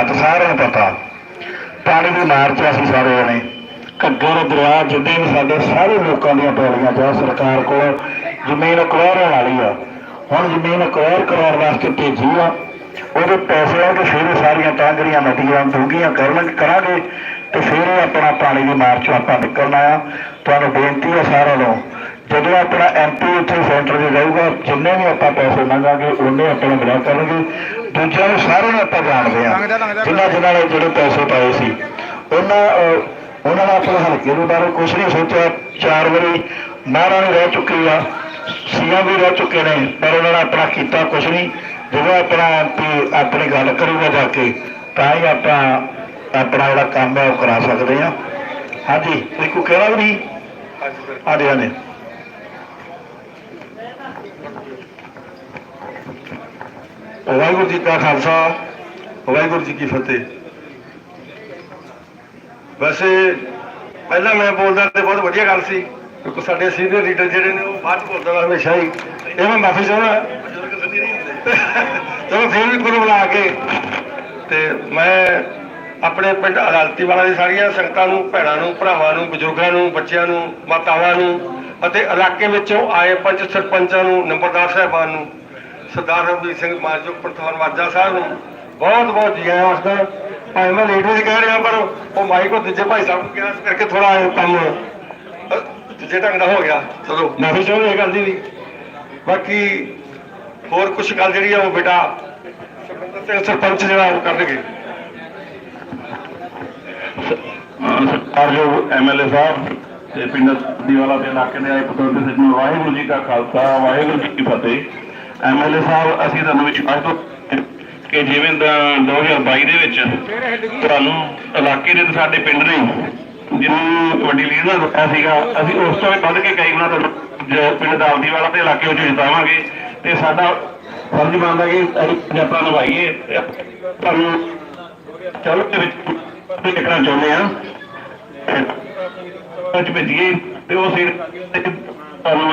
ਹਾਲਾਤ ਸਾਰਿਆਂ ਨੂੰ ਪਤਾ ਪਾਣੀ ਦੀ ਮਾਰ 'ਚ ਅਸੀਂ ਸਾਰੇ ਜਣੇ ਘੱਗਰ, ਦਰਿਆ ਜਿੱਦੇ ਵੀ ਸਾਡੇ ਸਾਰੇ ਲੋਕਾਂ ਦੀਆਂ ਪੈਲੀਆਂ ਜਾਂ ਸਰਕਾਰ ਕੋਲ ਜ਼ਮੀਨ ਅਕਵਾਇਰ ਵਾਲੀ ਆ। ਹੁਣ ਜ਼ਮੀਨ ਅਕਵਾਇਰ ਕਰਾਉਣ ਵਾਸਤੇ ਭੇਜੀ ਆ। ਉਹਦੇ ਪੈਸੇ ਆ ਕਿ ਫਿਰ ਇਹ ਸਾਰੀਆਂ ਟਾਂਗਰੀਆਂ ਨਦੀਆਂ ਡੂੰਘੀਆਂ ਕਰਨਗੇ ਕਰਾਂਗੇ ਤੇ ਫਿਰ ਆਪਣਾ ਪਾਣੀ ਦੀ ਮਾਰ 'ਚੋਂ ਆਪਾਂ ਨਿਕਲਣਾ ਆ। ਤੁਹਾਨੂੰ ਬੇਨਤੀ ਆ ਸਾਰਿਆਂ ਨੂੰ, ਜਦੋਂ ਆਪਣਾ ਐਮਪੀ ਉੱਥੇ ਸੈਂਟਰ 'ਚ ਜਾਊਗਾ ਜਿੰਨੇ ਵੀ ਆਪਾਂ ਪੈਸੇ ਮੰਗਾਂਗੇ, ਉਹਨੇ ਆਪਣੇ ਮਿਲਿਆ ਕਰਨਗੇ। ਦੂਜਿਆਂ ਨੂੰ ਸਾਰਿਆਂ ਨੂੰ ਆਪਾਂ ਜਾਣਦੇ ਆ ਜਿਨ੍ਹਾਂ ਜਿਨ੍ਹਾਂ ਨੇ ਜਿਹੜੇ ਪੈਸੇ ਪਾਏ ਸੀ। ਉਹਨਾਂ ਉਹਨਾਂ ਨੇ ਆਪਣੇ ਹਲਕੇ ਦੇ ਬਾਰੇ ਕੁਝ ਨਹੀਂ ਸੋਚਿਆ। ਚਾਰ ਵਾਰੀ ਮਹਾਰਾਣੀ ਰਹਿ ਚੁੱਕੀ ਆ। ਸੀਐਮ ਵੀ ਰਹਿ ਚੁੱਕੇ ਨੇ ਪਰ ਉਹਨਾਂ ਨੇ ਆਪਣਾ ਕੀਤਾ ਕੁਝ ਨਹੀਂ। ਜਦੋਂ ਆਪਣਾ ਐਮਪੀ ਆਪਣੀ ਗੱਲ ਕਰੂਗਾ ਜਾ ਕੇ ਤਾਂ ਹੀ ਆਪਾਂ ਆਪਣਾ ਜਿਹੜਾ ਕੰਮ ਹੈ ਉਹ ਕਰਾ ਸਕਦੇ ਆ ਹਾਂਜੀ ਕੋਈ ਕੋ ਕਹਿਣਾ ਵੀ ਨਹੀਂ? ਆਦੇ ਆਦੇ ਵਾਹਿਗੁਰੂ ਜੀ ਕਾ ਖਾਲਸਾ ਵਾਹਿਗੁਰੂ ਜੀ ਕੀ ਫਤਿਹ। ਵੈਸੇ ਪਹਿਲਾਂ ਮੈਂ ਬੋਲਦਾ ਤੇ ਬਹੁਤ ਵਧੀਆ ਗੱਲ ਸੀ ਕਿਉਂਕਿ ਸਾਡੇ ਸੀਨੀਅਰ ਲੀਡਰ ਜਿਹੜੇ ਨੇ ਉਹ ਬਾਅਦ ਬੋਲਦਾ ਹਮੇਸ਼ਾ ਹੀ। ਇਹ ਮੈਂ ਮਾਫੀ ਚਾਹੁੰਦਾ। ਚਲੋ ਫਿਰ ਵੀ ਕੋਲ ਬੁਲਾ ਕੇ ਤੇ ਮੈਂ ਆਪਣੇ ਪਿੰਡ ਅਦਾਲਤੀ ਵਾਲਾ ਦੀ ਸਾਰੀਆਂ ਸੰਗਤਾਂ ਨੂੰ ਭੈਣਾਂ ਨੂੰ ਭਰਾਵਾਂ ਨੂੰ ਬਜ਼ੁਰਗਾਂ ਨੂੰ ਬੱਚਿਆਂ ਨੂੰ ਮਾਤਾਵਾਂ ਨੂੰ ਅਤੇ ਇਲਾਕੇ ਵਿੱਚੋਂ ਆਏ ਪੰਚ ਸਰਪੰਚਾਂ ਨੂੰ ਨੰਬਰਦਾਰ ਸਾਹਿਬਾਨ ਨੂੰ ਸਰਦਾਰ ਰਣਜੀਤ ਸਿੰਘ ਮਾਜੋ ਪ੍ਰਧਾਨ ਵਾਜਾ ਸਾਹਿਬ ਨੂੰ ਬਹੁਤ ਬਹੁਤ ਜੀ ਆਇਆਂ ਵਾਸਤੇ। ਭਾਵੇਂ ਮੈਂ ਲੇਟ ਵੀ ਕਹਿ ਰਿਹਾ, ਪਰ ਉਹ ਮਾਈਕ ਉਹ ਦੂਜੇ ਭਾਈ ਸਾਹਿਬ ਨੂੰ ਕਿਹਾ, ਇਸ ਕਰਕੇ ਥੋੜਾ ਕੰਮ ਦੂਜੇ ਢੰਗ ਦਾ ਹੋ ਗਿਆ। ਚਲੋ ਮਾਫੀ ਚਾਹੁੰਦੇ ਇਹ ਗੱਲ ਦੀ ਵੀ। ਬਾਕੀ ਹੋਰ ਕੁਝ ਗੱਲ ਜਿਹੜੀ ਆ ਉਹ ਬੇਟਾ ਸਰਪੰਚ ਜਿਹੜਾ ਉਹ ਕਰਨਗੇ। ਸਰਕਾਰਯੋਗ ਐਮਐਲਏ ਸਾਹਿਬ ਤੇ ਪਿੰਡ ਦੀਵਾਲਾ ਦੇ ਇਲਾਕੇ ਦੇ ਆਏ ਪੁੱਤਰ ਤੇ ਸੱਜਣੋ ਵਾਹਿਗੁਰੂ ਜੀ ਕਾ ਖਾਲਸਾ, ਵਾਹਿਗੁਰੂ ਜੀ ਕੀ ਫਤਿਹ। ਐਮਐਲਏ ਸਾਹਿਬ, ਅਸੀਂ ਤੁਹਾਨੂੰ ਵਿਸ਼ਵਾਸ ਤੋਂ ਕਿ ਜਿਵੇਂ ਦਾ 2022 ਦੇ ਵਿੱਚ ਤੁਹਾਨੂੰ ਇਲਾਕੇ ਦੇ ਤੇ ਸਾਡੇ ਪਿੰਡ ਨੇ ਜਿਹਨੂੰ ਵੱਡੀ ਲੀਡ ਨਾਲ ਦਿੱਤਾ ਸੀਗਾ, ਅਸੀਂ ਉਸ ਤੋਂ ਵੀ ਵੱਧ ਕੇ ਕਈ ਗੁਣਾ ਤੁਹਾਨੂੰ ਜ- ਪਿੰਡ ਦਾਵਦੀ ਵਾਲਾ ਤੇ ਇਲਾਕੇ ਵਿੱਚ ਜਿਤਾਵਾਂਗੇ ਤੇ ਸਾਡਾ ਫਰਜ਼ ਬਣਦਾ ਕਿ ਅਸੀਂ ਪੰਜਾਬਾ ਨਿਭਾਈਏ ਤੇ ਤੁਹਾਨੂੰ ਚਲੋ ਦੇ ਵਿੱਚ ਦੇਖਣਾ ਚਾਹੁੰਦੇ ਆ ਵਿੱਚ ਭੇਜੀਏ ਤੇ ਉਹ ਸਿਰ ਤੇ ਤੁਹਾਨੂੰ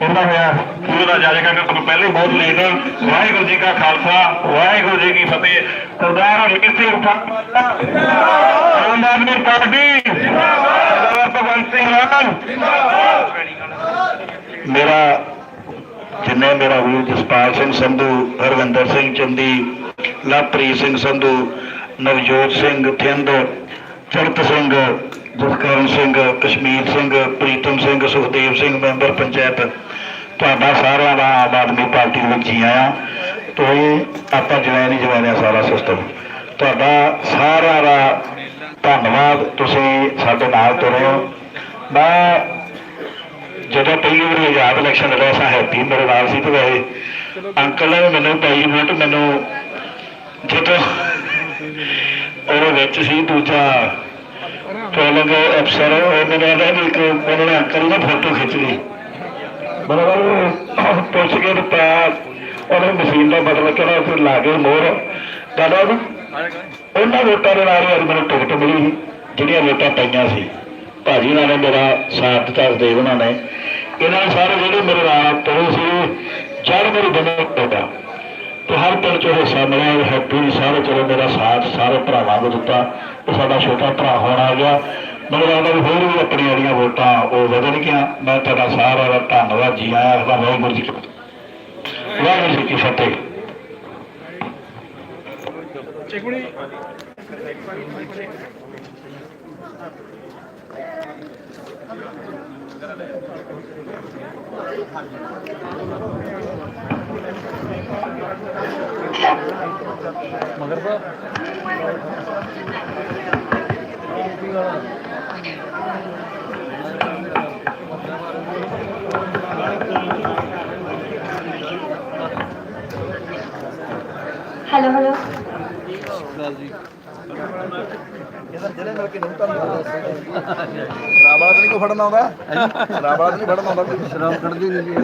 ਕਹਿੰਦਾ ਹੋਇਆ ਸੂਰ ਦਾ ਜਾਜੇਗਾ ਕਿ ਤੁਹਾਨੂੰ ਪਹਿਲੇ ਬਹੁਤ ਲੇਟ ਵਾਹਿਗੁਰੂ ਜੀ ਕਾ ਖਾਲਸਾ, ਵਾਹਿਗੁਰੂ ਜੀ ਕੀ ਫਤਿਹ। ਸਰਦਾਰ ਅਮੀਰ ਸਿੰਘ ਆਮ ਆਦਮੀ ਪਾਰਟੀ। ਸਰਦਾਰ ਭਗਵੰਤ ਸਿੰਘ ਮਾਨ। ਮੇਰਾ, ਜਿੰਨੇ ਮੇਰਾ ਵੀਰ ਜਸਪਾਲ ਸਿੰਘ ਸੰਧੂ, ਹਰਵਿੰਦਰ ਸਿੰਘ ਚੰਦੀ, ਲਵਪ੍ਰੀਤ ਸਿੰਘ ਸੰਧੂ, ਨਵਜੋਤ ਸਿੰਘ ਥਿੰਦ ਚੜਤ ਸਿੰਘ ਜਸਕਰਨ ਸਿੰਘ, ਕਸ਼ਮੀਰ ਸਿੰਘ, ਪ੍ਰੀਤਮ ਸਿੰਘ, ਸੁਖਦੇਵ ਸਿੰਘ, ਮੈਂਬਰ ਪੰਚਾਇਤ। ਤੁਹਾਡਾ ਸਾਰਿਆਂ ਦਾ ਆਮ ਆਦਮੀ ਪਾਰਟੀ ਵਿੱਚ ਜੀ ਆਇਆ। ਤੋਂ ਆਪਾਂ ਜਵਾਇਨ ਹੀ ਜਵਾਨਿਆ ਸਾਰਾ ਸਿਸਟਮ ਤੁਹਾਡਾ ਸਾਰਿਆਂ ਦਾ ਧੰਨਵਾਦ। ਤੁਸੀਂ ਸਾਡੇ ਨਾਲ ਤੁਰੇ ਹੋ। ਮੈਂ ਜਦੋਂ ਪਹਿਲੀ ਵਾਰੀ ਆਜ਼ਾਦ ਇਲੈਕਸ਼ਨ ਲੜਿਆ ਸਾਂ ਹੈਪੀ ਮੇਰੇ ਨਾਲ ਸੀ ਤੇ ਵੈਸੇ ਅੰਕਲ ਨੇ ਮੈਨੂੰ ਪਾਈ ਵੋਟ ਮੈਨੂੰ ਜਦੋਂ ਉਹਦੇ ਵਿੱਚ ਸੀ, ਦੂਜਾ ਪੋਲਿੰਗ ਅਫਸਰ ਉਹ ਮੈਨੂੰ ਕਹਿੰਦਾ ਵੀ ਇੱਕ ਉਹਨਾਂ ਨੇ ਅੰਕਲ ਨੇ ਫੋਟੋ ਖਿੱਚ ਲਈ। ਬਰਾਬਰ ਪੁੱਛ ਕੇ ਤੇ ਉਹਨੇ ਮਸ਼ੀਨ ਦਾ ਬਦਲ ਕੇ ਨਾ ਲਾ ਕੇ ਮੋਹਰ। ਕਹਿੰਦਾ ਵੀ ਉਹਨਾਂ ਵੋਟਾਂ ਦੇ ਨਾਲ ਹੀ ਅੱਜ ਮੈਨੂੰ ਟਿਕਟ ਮਿਲੀ ਸੀ, ਜਿਹੜੀਆਂ ਵੋਟਾਂ ਪਈਆਂ ਸੀ। ਭਾਜੀ ਨਾਲ ਨੇ ਮੇਰਾ ਸਾਥ ਦਿੱਤਾ ਦੇਵ ਉਹਨਾਂ ਨੇ। ਇਹਨਾਂ ਸਾਰੇ ਜਿਹੜੇ ਮੇਰੇ ਨਾਲ ਤੁਰੇ ਸੀ ਜੜ ਮੇਰੀ ਬੰਦੇ ਟੋਟਾ ਹਰ ਚੋਂ ਹਿੱਸਾ ਮਿਲਿਆ ਉਹ ਹੈਪੀ, ਸਾਰੇ ਚਲੋ ਮੇਰਾ ਸਾਥ, ਸਾਰੇ ਭਰਾਵਾਂ ਨੂੰ ਦਿੱਤਾ, ਤੇ ਸਾਡਾ ਛੋਟਾ ਭਰਾ ਹੋਣ ਆ ਗਿਆ। ਮੈਨੂੰ ਲੱਗਦਾ ਵੀ ਹੋਰ ਵੀ ਆਪਣੀਆਂ ਜਿਹੜੀਆਂ ਵੋਟਾਂ, ਉਹ ਵਧਣਗੀਆਂ। ਮੈਂ ਤੁਹਾਡਾ ਸਾਰਾ ਦਾ ਧੰਨਵਾਦ ਜੀ ਆਇਆਂ ਆਖਦਾ ਵਾਹਿਗੁਰੂ ਜੀ ਵਾਹਿਗੁਰੂ ਜੀ ਕੀ ਫਤਿਹ। Hello, hello. ਰਾਵਾਲਾ ਤਾਂ ਨਹੀਂ ਕੋ ਫੜਨ ਆਉਂਦਾ ਰਾਵਾਲਾ ਤਾਂ ਨਹੀਂ ਫੜਨ ਆਉਂਦਾ ਕੋਈ ਸ਼ਰਾਬ ਕੱਢਦੀ ਨਹੀਂ ਜੀ